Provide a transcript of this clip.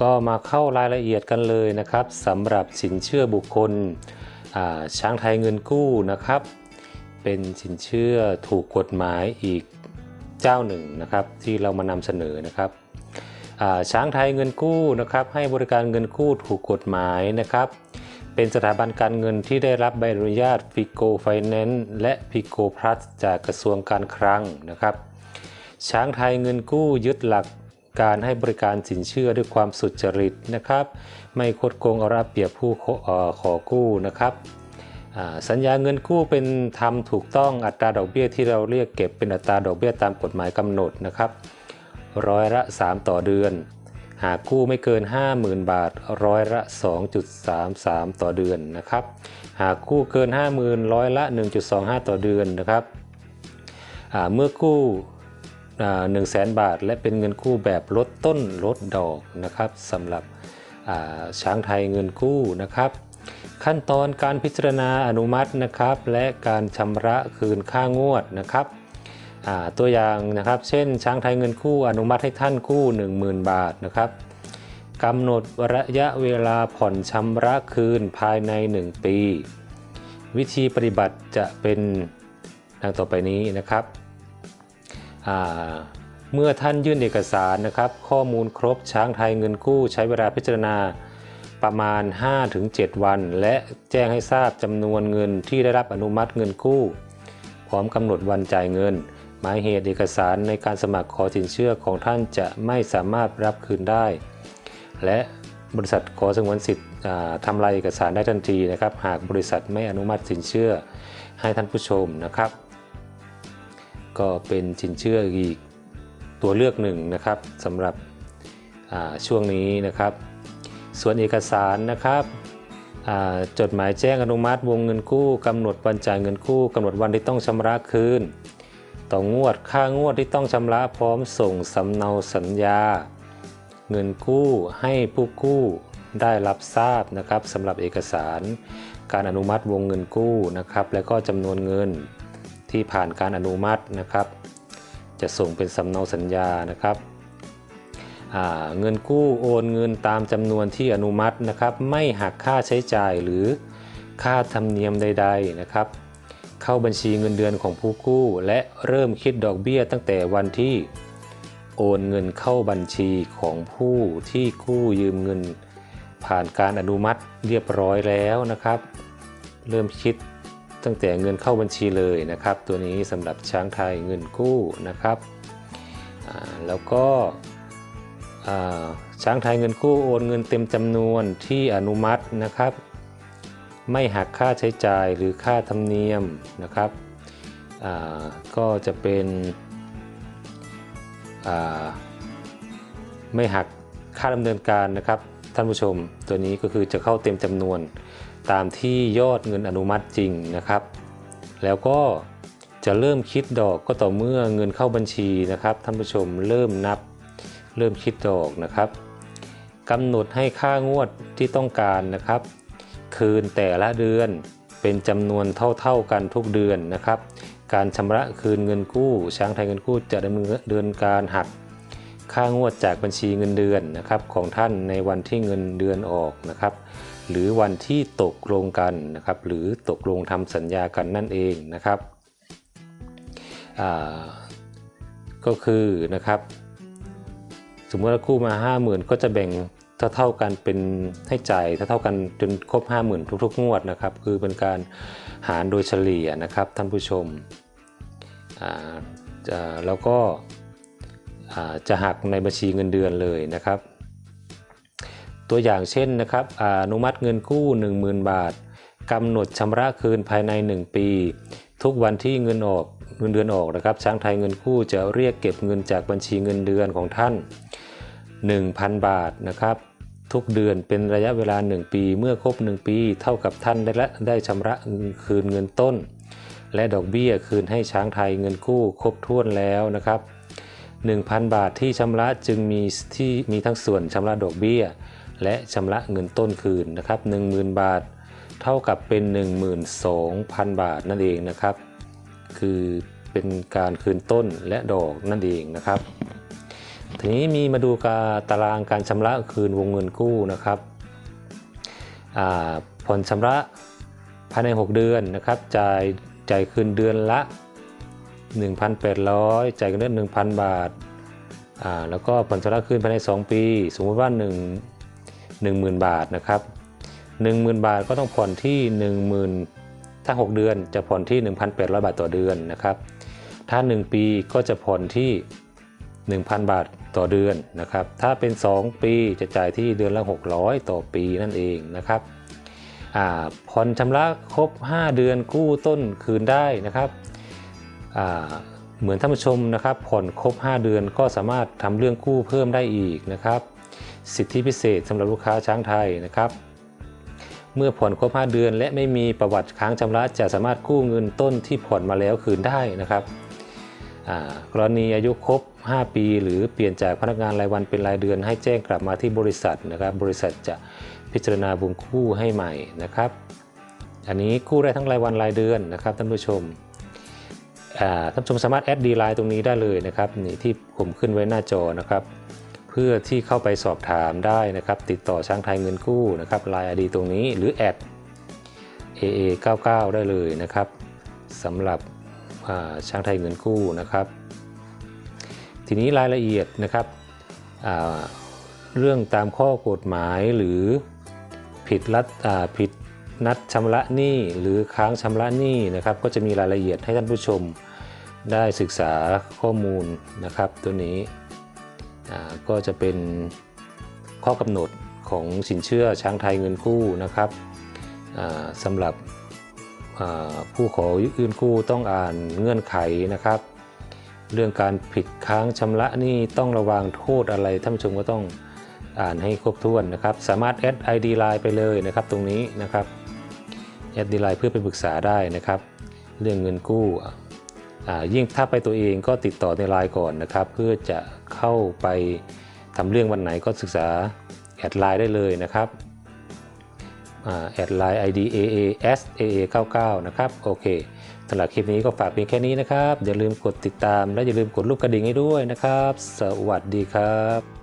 ก็มาเข้ารายละเอียดกันเลยนะครับสำหรับสินเชื่อบุคคลช้างไทยเงินกู้นะครับ เป็นสินเชื่อถูกกฎหมายอีกเจ้าหนึ่งนะครับ ที่เรามานำเสนอนะครับช้างไทยเงินกู้นะครับ ให้บริการเงินกู้ถูกกฎหมายนะครับ เป็นสถาบันการเงินที่ได้รับใบอนุญาตฟิโกไฟแนนซ์และฟิโกพลัสจากกระทรวงการคลังนะครับ ช้างไทยเงินกู้ยึดหลัก การให้บริการสินเชื่อด้วยความสุจริตนะครับ ไม่คดโกงเอารัดเปรียบผู้ขออขอกู้นะครับสัญญาเงินกู้เป็นทำถูกต้องอัตราดอกเบี้ยที่เราเรียกเก็บเป็นอัตราดอกเบี้ยตามกฎหมายกำหนดนะครับร้อยละ 3 ต่อเดือน หากกู้ไม่เกิน 50,000 บาทร้อยละ 2.33 ต่อเดือนนะครับ หากกู้เกิน 50,000ร้อยละ 1.25 ต่อเดือนนะครับเมื่อกู้ หนึ่งแสนบาท และเป็นเงินกู้แบบลดต้นลดดอกนะครับสำหรับช้างไทยเงินกู้นะครับ ขั้นตอนการพิจารณาอนุมัตินะครับ และการชำระคืนค่างวดนะครับตัวอย่างนะครับเช่น ช้างไทยเงินกู้อนุมัติให้ท่านกู้ 10,000 บาทนะครับกำหนดระยะเวลาผ่อนชำระคืนภายใน 1 ปี วิธีปฏิบัติจะเป็นดังต่อไปนี้นะครับ เมื่อท่านยื่นเอกสารนะครับ ข้อมูลครบช้างไทยเงินกู้ ใช้เวลาพิจารณาประมาณ 5-7 วัน และแจ้งให้ทราบจำนวนเงินที่ได้รับอนุมัติเงินกู้ พร้อมกำหนดวันจ่ายเงิน หมายเหตุเอกสารในการสมัครขอสินเชื่อของท่านจะไม่สามารถรับคืนได้ และบริษัทขอสงวนสิทธิ์ทำลายเอกสารได้ทันทีนะครับ หากบริษัทไม่อนุมัติสินเชื่อให้ท่านผู้ชมนะครับ ก็เป็นสินเชื่ออีกตัวเลือกหนึ่งนะครับสำหรับช่วงนี้นะครับ ส่วนเอกสารนะครับจดหมายแจ้งอนุมัติวงเงินกู้กำหนดวันจ่ายเงินกู้กำหนดวันที่ต้องชำระคืน ต่องวดค่างวดที่ต้องชำระพร้อมส่งสำเนาสัญญา เงินกู้ให้ผู้กู้ได้รับทราบนะครับสำหรับเอกสาร การอนุมัติวงเงินกู้นะครับ และก็จำนวนเงิน ที่ผ่านการอนุมัตินะครับ จะส่งเป็นสำเนาสัญญานะครับเงินกู้โอนเงินตามจำนวนที่อนุมัตินะครับ ไม่หักค่าใช้จ่ายหรือค่าธรรมเนียมใด ๆนะครับ เข้าบัญชีเงินเดือนของผู้กู้ และเริ่มคิดดอกเบี้ยตั้งแต่วันที่โอนเงินเข้าบัญชีของผู้ที่กู้ยืมเงิน ผ่านการอนุมัติเรียบร้อยแล้วนะครับ เริ่มคิด ตั้งแต่เงินเข้าบัญชีเลยนะครับ ตัวนี้สำหรับช้างไทยเงินกู้นะครับแล้วก็ช้างไทยเงินกู้โอนเงินเต็มจำนวนที่อนุมัตินะครับ ไม่หักค่าใช้จ่ายหรือค่าธรรมเนียมนะครับก็จะเป็นไม่หักค่าดำเนินการนะครับ ท่านผู้ชมตัวนี้ก็คือจะเข้าเต็มจำนวน ตามที่ยอดเงินอนุมัติจริงนะครับ แล้วก็จะเริ่มคิดดอกก็ต่อเมื่อเงินเข้าบัญชีนะครับท่านผู้ชมเริ่มนับเริ่มคิดดอกนะครับกำหนดให้ค่างวดที่ต้องการนะครับ คืนแต่ละเดือนเป็นจำนวนเท่าๆกันทุกเดือนนะครับ การชำระคืนเงินกู้ ช้างไทยเงินกู้จะดำเนินการหักค่างวดจากบัญชีเงินเดือนนะครับของท่านในวันที่เงินเดือนออกนะครับ หรือวันที่ตกลงกันนะครับหรือตกลงทำสัญญากันนั่นเองนะครับก็คือนะครับสมมติว่ากู้มา 50,000 ก็จะแบ่งเท่าๆกันเป็นให้จ่ายเท่าๆกันจนครบ 50,000 ทุก ๆ งวดนะครับ คือเป็นการหารโดยเฉลี่ยนะครับท่านผู้ชมแล้วก็จะหักในบัญชีเงินเดือนเลยนะครับ ตัวอย่างเช่นนะครับอนุมัติเงินกู้ 10,000 บาทกำหนดชำระคืนภายใน 1 ปี ทุกวันที่เงินออกเงินเดือนออกนะครับ ช้างไทยเงินกู้จะเรียกเก็บเงินจากบัญชีเงินเดือนของท่าน 1,000 บาทนะครับ ทุกเดือนเป็นระยะเวลา 1 ปี เมื่อครบ 1 ปี เท่ากับท่านได้ละได้ชำระคืนเงินต้น และดอกเบี้ยคืนให้ช้างไทยเงินกู้ครบถ้วนแล้วนะครับ 1,000 บาทที่ชำระจึงมีที่มีทั้งส่วนชำระดอกเบี้ย และชำระเงินต้นคืนนะครับ10,000 บาท เท่ากับเป็น 12,000 บาทนั่นเองนะครับ คือเป็นการคืนต้นและดอกนั่นเองนะครับ ทีนี้มีมาดูการตารางการชำระคืนวงเงินกู้นะครับผ่อนชำระภายใน 6 เดือนนะครับจ่ายจ่ายคืนเดือนละ 1,800 จ่ายกันเดือน1,000 บาทาแล้วก็ผ่อนชำระคืนภายใน 2 ปี สมมติว่า 1 10,000 บาทนะครับ10,000 บาทก็ต้องผ่อนที่ 10,000 ถ้า 6 เดือนจะผ่อนที่ 1,800 บาทต่อเดือนนะครับ ถ้า 1 ปีก็จะผ่อนที่ 1,000 บาทต่อเดือนนะครับ ถ้าเป็น 2 ปีจะจ่ายที่เดือนละ 600 ต่อปีนั่นเองนะครับผ่อนชำระครบ 5 เดือนกู้ต้นคืนได้นะครับเหมือนท่านผู้ชมนะครับ ผ่อนครบ 5 เดือนก็สามารถทำเรื่องกู้เพิ่มได้อีกนะครับ สิทธิพิเศษสำหรับลูกค้าช้างไทยนะครับ เมื่อผ่อนครบ 5 เดือน และไม่มีประวัติค้างชำระจะสามารถกู้เงินต้นที่ผ่อนมาแล้วคืนได้นะครับกรณีอายุครบ 5 ปี หรือเปลี่ยนจากพนักงานรายวันเป็นรายเดือน ให้แจ้งกลับมาที่บริษัทนะครับ บริษัทจะพิจารณาบุญกู้ให้ใหม่นะครับ อันนี้กู้ได้ทั้งรายวันรายเดือนนะครับท่านผู้ชมท่านผู้ชมสามารถแอดดีไลน์ตรงนี้ได้เลยนะครับนี่ที่ผมขึ้นไว้หน้าจอนะครับ พื่อที่เข้าไปสอบถามได้นะครับ ติดต่อช้างไทยเงินกู้นะครับไลน์อดีตรงนี้หรือแอด AA 99 ได้เลยนะครับสำหรับช้างไทยเงินกู้นะครับ ทีนี้รายละเอียดนะครับเรื่องตามข้อกฎหมายหรือผิดรัดผิดนัดชำระหนี้หรือค้างชำระหนี้นะครับ ก็จะมีรายละเอียดให้ท่านผู้ชมได้ศึกษาข้อมูลนะครับตัวนี้ ก็จะเป็นข้อกำหนดของสินเชื่อช้างไทยเงินกู้นะครับสำหรับผู้ขอยื่นกู้ต้องอ่านเงื่อนไขนะครับ เรื่องการผิดค้างชำระนี่ต้องระวังโทษอะไรท่านผู้ชมก็ต้องอ่านให้ครบถ้วนนะครับ สามารถแอด ID Line ไปเลยนะครับ ตรงนี้นะครับแอด Line เพื่อไปปรึกษาได้นะครับ เรื่องเงินกู้อ่ ยิ่งถ้าไปตัวเองก็ติดต่อในไลน์ก่อนนะครับ เพื่อจะเข้าไปทำเรื่องวันไหนก็ศึกษาแอดไลน์ได้เลยนะครับแอดไลน์ ID AAS AA 99นะครับโอเคสำหรับคลิปนี้ก็ฝากเพียงแค่นี้นะครับ อย่าลืมกดติดตามและอย่าลืมกดรูปกระดิ่งให้ด้วยนะครับ สวัสดีครับ